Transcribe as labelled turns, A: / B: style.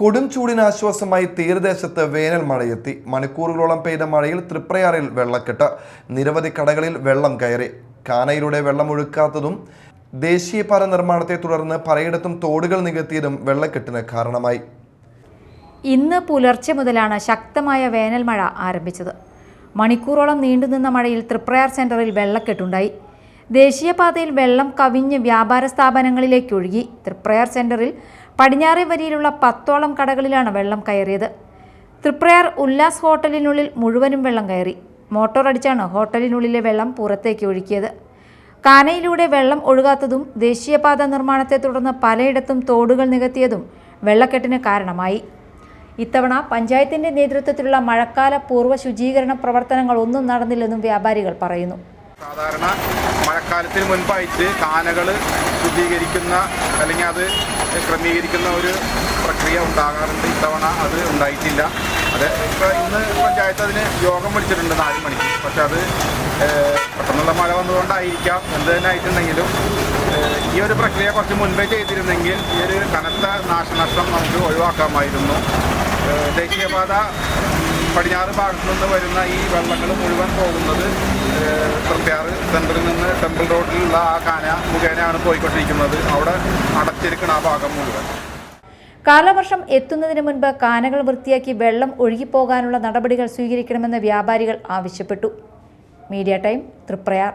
A: കൊടും ചൂടിനാശ്വാസമായി തീരദേശത്ത് വേനൽ മഴയെത്തി. മണിക്കൂറുകളോളം പെയ്ത മഴയിൽ തൃപ്രയാറിൽ വെള്ളക്കെട്ട്. നിരവധി കടകളിൽ വെള്ളം കയറി. കാനയിലൂടെ വെള്ളം ഒഴുക്കാത്തതും ദേശീയപാത നിർമ്മാണത്തെ തുടർന്ന് പലയിടത്തും തോടുകൾ നികത്തിയതും വെള്ളക്കെട്ടിന് കാരണമായി.
B: ഇന്ന് പുലർച്ചെ മുതലാണ് ശക്തമായ വേനൽ മഴ ആരംഭിച്ചത്. മണിക്കൂറോളം നീണ്ടുനിന്ന മഴയിൽ തൃപ്രയാർ സെന്ററിൽ വെള്ളക്കെട്ടുണ്ടായി. ദേശീയപാതയിൽ വെള്ളം കവിഞ്ഞ് വ്യാപാര സ്ഥാപനങ്ങളിലേക്ക് ഒഴുകി. തൃപ്രയാർ സെന്ററിൽ പടിഞ്ഞാറേ വരിയിലുള്ള പത്തോളം കടകളിലാണ് വെള്ളം കയറിയത്. തൃപ്രയാർ ഉല്ലാസ് ഹോട്ടലിനുള്ളിൽ മുഴുവനും വെള്ളം കയറി. മോട്ടോർ അടിച്ചാണ് ഹോട്ടലിനുള്ളിലെ വെള്ളം പുറത്തേക്ക് ഒഴുക്കിയത്. കാനയിലൂടെ വെള്ളം ഒഴുകാത്തതും ദേശീയപാത നിർമ്മാണത്തെ തുടർന്ന് പലയിടത്തും തോടുകൾ നികത്തിയതും വെള്ളക്കെട്ടിന് കാരണമായി. ഇത്തവണ പഞ്ചായത്തിന്റെ നേതൃത്വത്തിലുള്ള മഴക്കാല പൂർവ ശുചീകരണ പ്രവർത്തനങ്ങൾ ഒന്നും നടന്നില്ലെന്നും വ്യാപാരികൾ പറയുന്നു.
C: സാധാരണ മഴക്കാലത്തിന് മുൻപായിട്ട് കാനകൾ ശുദ്ധീകരിക്കുന്ന അല്ലെങ്കിൽ അത് ക്രമീകരിക്കുന്ന ഒരു പ്രക്രിയ ഉണ്ടാകാറുണ്ട്. ഇത്തവണ അത് ഉണ്ടായിട്ടില്ല. അത് ഇപ്പോൾ ഇന്ന് പഞ്ചായത്ത് അതിന് യോഗം വിളിച്ചിട്ടുണ്ട് നാല് മണിക്ക്. പക്ഷെ അത് പെട്ടെന്നുള്ള മഴ വന്നതുകൊണ്ടായിരിക്കാം. എന്ത് തന്നെ ആയിട്ടുണ്ടെങ്കിലും ഈ ഒരു പ്രക്രിയ കുറച്ച് മുൻപേ ചെയ്തിരുന്നെങ്കിൽ ഈ ഒരു കനത്ത നാശനഷ്ടം നമുക്ക് ഒഴിവാക്കാമായിരുന്നു. ദേശീയപാത പടിഞ്ഞാറ് ഭാഗത്തു നിന്ന് വരുന്ന ഈ വെള്ളങ്ങൾ മുഴുവൻ പോകുന്നത് ഏഹ്, തൃപ്പയാറ് സെന്ററിൽ നിന്ന് ടെമ്പിൾ റോഡിലുള്ള ആ കാന മുഖേനയാണ് പോയിക്കൊണ്ടിരിക്കുന്നത്. അവിടെ അടച്ചിരിക്കുന്ന ആ ഭാഗം മുഴുവൻ.
B: കാലവർഷം എത്തുന്നതിന് മുൻപ് കാനകൾ വൃത്തിയാക്കി വെള്ളം ഒഴുകിപ്പോകാനുള്ള നടപടികൾ സ്വീകരിക്കണമെന്ന് വ്യാപാരികൾ ആവശ്യപ്പെട്ടു. Media time Triprayar.